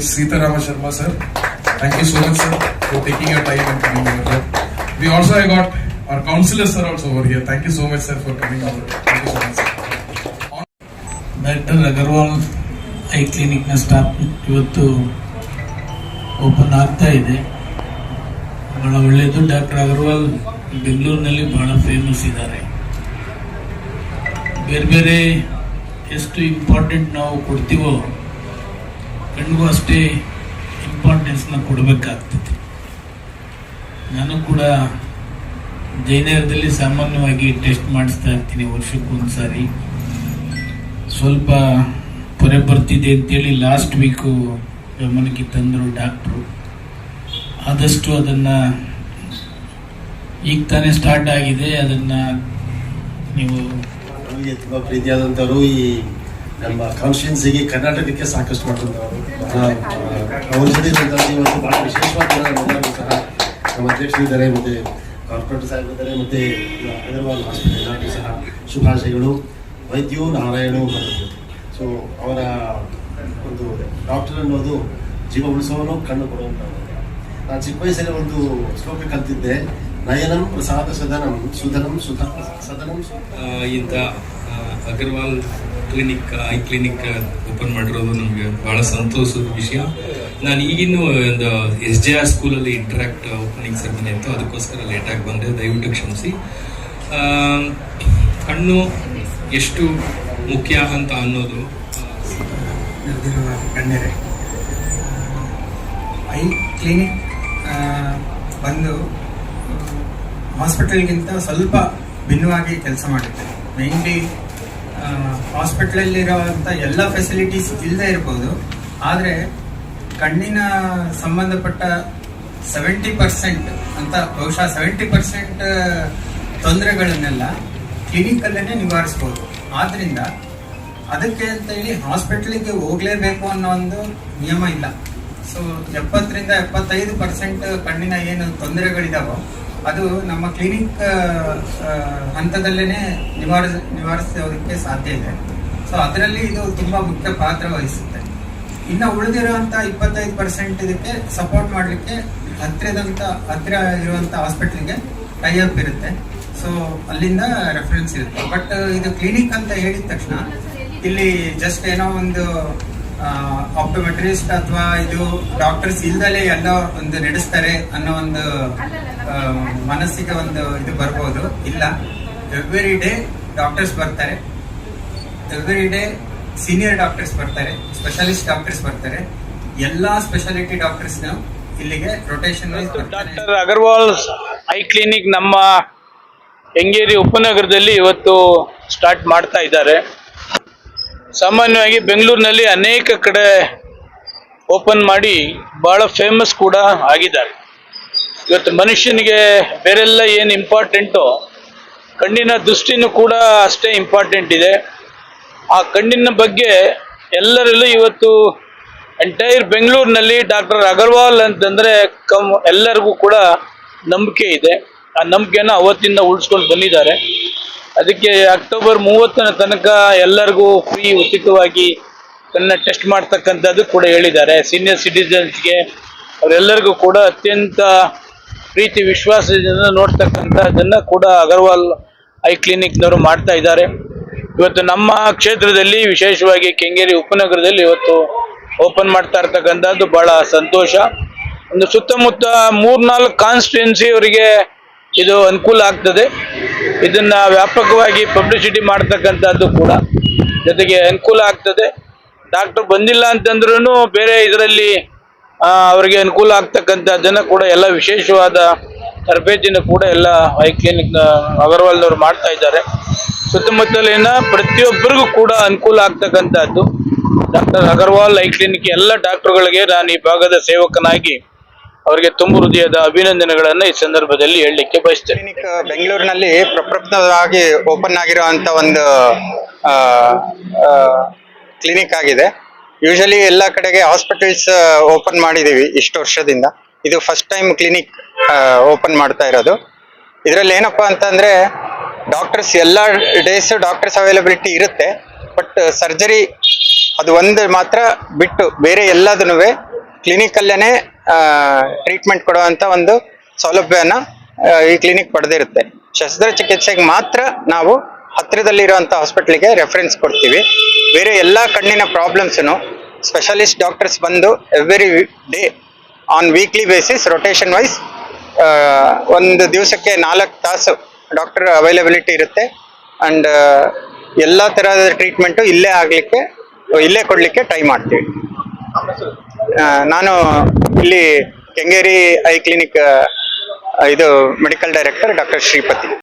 H. Sitharama Sharma sir. Thank you so much sir for taking your time and coming over here. We also have got our counselor, sir also over here. Thank you so much sir for coming over. Thank you so much sir. Doctor Agarwal eye ಕ್ಲಿನಿಕ್ನ staff ಇವತ್ತು open ಆಗ್ತಾ ಇದೆ ಬಹಳ ಒಳ್ಳೆಯದು doctor Agarwal ಬೆಂಗಳೂರಿನಲ್ಲಿ ಬಹಳ famous ಇದ್ದಾರೆ ಬೇರೆ ಬೇರೆ ಎಷ್ಟು ಇಂಪಾರ್ಟೆಂಟ್ ನಾವು ಕೊಡ್ತೀವೋ ಕಣ್ಗೂ ಅಷ್ಟೇ ಇಂಪಾರ್ಟೆನ್ಸ್ನ ಕೊಡಬೇಕಾಗ್ತದೆ ನಾನು ಕೂಡ ಜಯನಗರದಲ್ಲಿ ಸಾಮಾನ್ಯವಾಗಿ ಟೆಸ್ಟ್ ಮಾಡಿಸ್ತಾ ಇರ್ತೀನಿ ವರ್ಷಕ್ಕೊಂದು ಸಾರಿ ಸ್ವಲ್ಪ ಪೊರೆ ಬರ್ತಿದೆ ಅಂತೇಳಿ ಲಾಸ್ಟ್ ವೀಕು ಗಮನಕ್ಕೆ ತಂದರು ಡಾಕ್ಟ್ರು ಆದಷ್ಟು ಅದನ್ನು ಈಗ ತಾನೇ ಸ್ಟಾರ್ಟ್ ಆಗಿದೆ, ಅದನ್ನು ನೀವು ನಮಗೆ ತುಂಬ ಪ್ರೀತಿಯಾದಂಥವರು ಈ ನಮ್ಮ ಕಾನ್ಸ್ಟಿಟ್ಯೂನ್ಸಿಗೆ ಕರ್ನಾಟಕಕ್ಕೆ ಸಾಕಷ್ಟು ಆ, ಅವ್ರ ಜೊತೆ ಸಹ ನಮ್ಮ ಅಧ್ಯಕ್ಷರಿದ್ದಾರೆ ಮತ್ತು ಕಾರ್ಪೊರೇಟರ್ ಸಾಹೇಬ್ ಇದ್ದಾರೆ ಮತ್ತು ಅಗರ್ವಾಲ್ ಹಾಸ್ಪಿಟಲ್ ಎಲ್ಲರಿಗೂ ಸಹ ಶುಭಾಶಯಗಳು. ವೈದ್ಯು ನಾರಾಯಣು ಸೊ ಅವರ ಒಂದು ಡಾಕ್ಟರ್ ಅನ್ನೋದು ಜೀವ ಉಳಿಸೋನು ಕಣ್ಣು ಕೊಡುವಂತ ನಾನು ಚಿಕ್ಕ ವಯಸ್ಸಲ್ಲಿ ಒಂದು ಶ್ಲೋಕ ಕಲ್ತಿದ್ದೆ. ನಯನಂ ಪ್ರಸಾದ ಸದನಂ ಸುಧನಂ ಸುಧ ಸದನಂ ಇಂಥ Agarwal clinic eye clinic open ಮಾಡಿರೋದು ನಮಗೆ ಬಹಳ ಸಂತೋಷದ ವಿಷಯ. ನಾನು ಈಗಿನ ಒಂದು ಎಸ್ ಜೆ ಆರ್ ಸ್ಕೂಲಲ್ಲಿ ಇಂಟ್ರಾಕ್ಟ್ ಓಪನಿಂಗ್ ಸೆರೆಮನಿ ಇತ್ತು ಅದಕ್ಕೋಸ್ಕರ ಲೇಟಾಗಿ ಬಂದೆ ದಯವಿಟ್ಟು ಕ್ಷಮಿಸಿ. ಕಣ್ಣು ಎಷ್ಟು ಮುಖ್ಯ ಅಂತ ಅನ್ನೋದು ಕಣ್ಣರೇ. ಐ ಕ್ಲಿನಿಕ್ ಬಂದು ಹಾಸ್ಪಿಟಲ್ಗಿಂತ ಸ್ವಲ್ಪ ಭಿನ್ನವಾಗಿ ಕೆಲಸ ಮಾಡುತ್ತೆ ಮೇನ್ಲಿ ಹಾಸ್ಪಿಟ್ಲಲ್ಲಿರೋವಂಥ ಎಲ್ಲ ಫೆಸಿಲಿಟೀಸ್ ಇಲ್ಲದೆ ಇರ್ಬೋದು. ಆದರೆ, ಕಣ್ಣಿನ ಸಂಬಂಧಪಟ್ಟ ಸೆವೆಂಟಿ ಪರ್ಸೆಂಟ್ ಅಂತ ಬಹುಶಃ ಸೆವೆಂಟಿ ಪರ್ಸೆಂಟ್ ತೊಂದರೆಗಳನ್ನೆಲ್ಲ ಕ್ಲಿನಿಕಲ್ಲೇ ನಿವಾರಿಸ್ಬೋದು. ಆದ್ದರಿಂದ ಅದಕ್ಕೆ ಅಂತ ಹೇಳಿ ಹಾಸ್ಪಿಟ್ಲಿಗೆ ಹೋಗಲೇಬೇಕು ಅನ್ನೋ ಒಂದು ನಿಯಮ ಇಲ್ಲ. ಸೊ ಎಪ್ಪತ್ತರಿಂದ ಎಪ್ಪತ್ತೈದು ಪರ್ಸೆಂಟ್ ಕಣ್ಣಿನ ಏನು ತೊಂದರೆಗಳಿದಾವೋ, ಅದು ನಮ್ಮ ಕ್ಲಿನಿಕ್ ಹಂತದಲ್ಲೇ ನಿವಾರ, ನಿವಾರಿಸೋದಕ್ಕೆ ಸಾಧ್ಯ ಇದೆ. ಸೊ ಅದರಲ್ಲಿ ಇದು ತುಂಬ ಮುಖ್ಯ ಪಾತ್ರ ವಹಿಸುತ್ತೆ. ಇನ್ನು ಉಳಿದಿರುವಂಥ ಇಪ್ಪತ್ತೈದು ಪರ್ಸೆಂಟ್ ಇದಕ್ಕೆ ಸಪೋರ್ಟ್ ಮಾಡಲಿಕ್ಕೆ ಹತ್ತಿರದಂಥ ಹತ್ತಿರ ಇರುವಂಥ ಹಾಸ್ಪಿಟ್ಲಿಗೆ ಟೈ ಅಪ್ ಇರುತ್ತೆ ಸೊ ಅಲ್ಲಿಂದ ರೆಫರೆನ್ಸ್ ಇರುತ್ತೆ. ಬಟ್ ಇದು ಕ್ಲಿನಿಕ್ ಅಂತ ಹೇಳಿದ ತಕ್ಷಣ, ಇಲ್ಲಿ ಜಸ್ಟ್ ಏನೋ ಒಂದು ಆಪ್ಟೋಮೆಟ್ರಿಸ್ಟ್ ಅಥವಾ ಇದು ಡಾಕ್ಟರ್ಸ್ ಇಲ್ದಲೇ ಎಲ್ಲ ಒಂದು ನಡೆಸ್ತಾರೆ ಅನ್ನೋ ಒಂದು ಮನಸ್ಸಿಗೆ ಒಂದು ಇದು ಬರ್ಬೋದು. ಇಲ್ಲ. ಎವ್ರಿ ಡೇ ಡಾಕ್ಟರ್ಸ್ ಬರ್ತಾರೆ. ಎವ್ರಿ ಡೇ ಸೀನಿಯರ್ ಡಾಕ್ಟರ್ಸ್ ಬರ್ತಾರೆ. ಸ್ಪೆಷಲಿಸ್ಟ್ ಡಾಕ್ಟರ್ಸ್ ಬರ್ತಾರೆ. ಎಲ್ಲ ಸ್ಪೆಷಾಲಿಟಿ ಡಾಕ್ಟರ್ಸ್ ಇಲ್ಲಿಗೆ rotation doctor Agarwal eye clinic ನಮ್ಮ ಹೆಂಗೇರಿ ಉಪನಗರದಲ್ಲಿ ಇವತ್ತು ಸ್ಟಾರ್ಟ್ ಮಾಡ್ತಾ ಇದ್ದಾರೆ. ಸಾಮಾನ್ಯವಾಗಿ ಬೆಂಗಳೂರಿನಲ್ಲಿ ಅನೇಕ ಕಡೆ ಓಪನ್ ಮಾಡಿ ಬಹಳ ಫೇಮಸ್ ಕೂಡ ಆಗಿದ್ದಾರೆ. ಇವತ್ತು ಮನುಷ್ಯನಿಗೆ ಬೇರೆಲ್ಲ ಏನು ಇಂಪಾರ್ಟೆಂಟು ಕಣ್ಣಿನ ದೃಷ್ಟಿನೂ ಕೂಡ ಅಷ್ಟೇ ಇಂಪಾರ್ಟೆಂಟ್ ಇದೆ. ಆ ಕಣ್ಣಿನ ಬಗ್ಗೆ ಎಲ್ಲರಲ್ಲೂ ಇವತ್ತು ಎಂಟೈರ್ ಬೆಂಗಳೂರಿನಲ್ಲಿ ಡಾಕ್ಟರ್ ಅಗರ್ವಾಲ್ ಅಂತಂದರೆ ಕಮ್ ಎಲ್ಲರಿಗೂ ಕೂಡ ನಂಬಿಕೆ ಇದೆ. ಆ ನಂಬಿಕೆನ ಅವತ್ತಿಂದ ಉಳಿಸ್ಕೊಂಡು ಬಂದಿದ್ದಾರೆ. ಅದಕ್ಕೆ ಅಕ್ಟೋಬರ್ ಮೂವತ್ತನ ತನಕ ಎಲ್ಲರಿಗೂ ಫ್ರೀ ಉಚಿತವಾಗಿ ತನ್ನ ಟೆಸ್ಟ್ ಮಾಡ್ತಕ್ಕಂಥದ್ದು ಕೂಡ ಹೇಳಿದ್ದಾರೆ. ಸೀನಿಯರ್ ಸಿಟಿಸನ್ಸ್ಗೆ ಅವರೆಲ್ಲರಿಗೂ ಕೂಡ ಅತ್ಯಂತ ಪ್ರೀತಿ, ವಿಶ್ವಾಸದಿಂದ ನೋಡ್ತಕ್ಕಂಥದ್ದನ್ನು ಕೂಡ ಅಗರ್ವಾಲ್ ಐ ಕ್ಲಿನಿಕ್ನವರು ಮಾಡ್ತಾ ಇದ್ದಾರೆ. ಇವತ್ತು ನಮ್ಮ ಕ್ಷೇತ್ರದಲ್ಲಿ, ವಿಶೇಷವಾಗಿ ಕೆಂಗೇರಿ ಉಪನಗರದಲ್ಲಿ ಇವತ್ತು ಓಪನ್ ಮಾಡ್ತಾ ಇರ್ತಕ್ಕಂಥದ್ದು ಬಹಳ ಸಂತೋಷ. ಒಂದು ಸುತ್ತಮುತ್ತ ಮೂರ್ನಾಲ್ಕು ಕಾನ್ಸ್ಟಿಟ್ಯೂನ್ಸಿ ಅವರಿಗೆ ಇದು ಅನುಕೂಲ ಆಗ್ತದೆ. ಇದನ್ನ ವ್ಯಾಪಕವಾಗಿ ಪಬ್ಲಿಸಿಟಿ ಮಾಡ್ತಕ್ಕಂಥದ್ದು ಕೂಡ ಜೊತೆಗೆ ಅನುಕೂಲ ಆಗ್ತದೆ. ಡಾಕ್ಟರ್ ಬಂದಿಲ್ಲ ಅಂತಂದ್ರೂ ಬೇರೆ ಇದರಲ್ಲಿ ಅವರಿಗೆ ಅನುಕೂಲ ಆಗ್ತಕ್ಕಂಥದ್ದನ್ನ ಕೂಡ ಎಲ್ಲ ವಿಶೇಷವಾದ ತರಬೇತಿನ ಕೂಡ ಎಲ್ಲ ಐ ಕ್ಲಿನಿಕ್ ಅಗರ್ವಾಲ್ನವರು ಮಾಡ್ತಾ ಇದ್ದಾರೆ. ಸುತ್ತಮುತ್ತಲಿನ ಪ್ರತಿಯೊಬ್ಬರಿಗೂ ಕೂಡ ಅನುಕೂಲ ಆಗ್ತಕ್ಕಂಥದ್ದು. ಡಾಕ್ಟರ್ ಅಗರ್ವಾಲ್ ಐ ಕ್ಲಿನಿಕ್ ಎಲ್ಲ ಡಾಕ್ಟರ್ಗಳಿಗೆ ನಾನು ಈ ಭಾಗದ ಸೇವಕನಾಗಿ ಅವರಿಗೆ ತುಂಬು ಹೃದಯದ ಅಭಿನಂದನೆಗಳನ್ನ ಈ ಸಂದರ್ಭದಲ್ಲಿ ಹೇಳಲಿಕ್ಕೆ ಬಯಸ್ತೇನೆ. ಕ್ಲಿನಿಕ್ ಬೆಂಗಳೂರಿನಲ್ಲಿ ಪ್ರಪ್ರಥಮವಾಗಿ ಓಪನ್ ಆಗಿರುವಂತ ಒಂದು ಕ್ಲಿನಿಕ್ ಆಗಿದೆ. ಯೂಶಲಿ ಎಲ್ಲ ಕಡೆಗೆ ಹಾಸ್ಪಿಟಲ್ಸ್ ಓಪನ್ ಮಾಡಿದೀವಿ ಇಷ್ಟು ವರ್ಷದಿಂದ. ಇದು ಫಸ್ಟ್ ಟೈಮ್ ಕ್ಲಿನಿಕ್ ಓಪನ್ ಮಾಡ್ತಾ ಇರೋದು. ಇದರಲ್ಲಿ ಏನಪ್ಪಾ ಅಂತಂದ್ರೆ ಡಾಕ್ಟರ್ಸ್ ಎಲ್ಲ ಡೇಸ್ ಡಾಕ್ಟರ್ಸ್ ಅವೈಲಬಿಲಿಟಿ ಇರುತ್ತೆ. ಬಟ್ ಸರ್ಜರಿ ಅದು ಒಂದು ಮಾತ್ರ ಬಿಟ್ಟು ಬೇರೆ ಎಲ್ಲದನ್ನೂ ಕ್ಲಿನಿಕಲ್ಲೇ ಟ್ರೀಟ್ಮೆಂಟ್ ಕೊಡುವಂಥ ಒಂದು ಸೌಲಭ್ಯನ ಈ ಕ್ಲಿನಿಕ್ ಪಡೆದಿರುತ್ತೆ. ಶಸ್ತ್ರಚಿಕಿತ್ಸೆಗೆ ಮಾತ್ರ ನಾವು ಹತ್ತಿರದಲ್ಲಿರುವಂಥ ಹಾಸ್ಪಿಟ್ಲಿಗೆ ರೆಫರೆನ್ಸ್ ಕೊಡ್ತೀವಿ. ಬೇರೆ ಎಲ್ಲ ಕಣ್ಣಿನ ಪ್ರಾಬ್ಲಮ್ಸನ್ನು ಸ್ಪೆಷಲಿಸ್ಟ್ ಡಾಕ್ಟರ್ಸ್ ಬಂದು every day on weekly basis rotation wise ಒಂದು ದಿವಸಕ್ಕೆ ನಾಲ್ಕು ತಾಸು ಡಾಕ್ಟರ್ ಅವೈಲಬಿಲಿಟಿ ಇರುತ್ತೆ. ಅಂಡ್ ಎಲ್ಲ ತರಹದ ಟ್ರೀಟ್ಮೆಂಟು ಇಲ್ಲೇ ಆಗಲಿಕ್ಕೆ, ಇಲ್ಲೇ ಕೊಡಲಿಕ್ಕೆ ಟ್ರೈ ಮಾಡ್ತೀವಿ. ನಾನು ಇಲ್ಲಿ ಕೆಂಗೇರಿ ಐ ಕ್ಲಿನಿಕ್ ಇದು ಮೆಡಿಕಲ್ ಡೈರೆಕ್ಟರ್ ಡಾಕ್ಟರ್ ಶ್ರೀಪತಿ.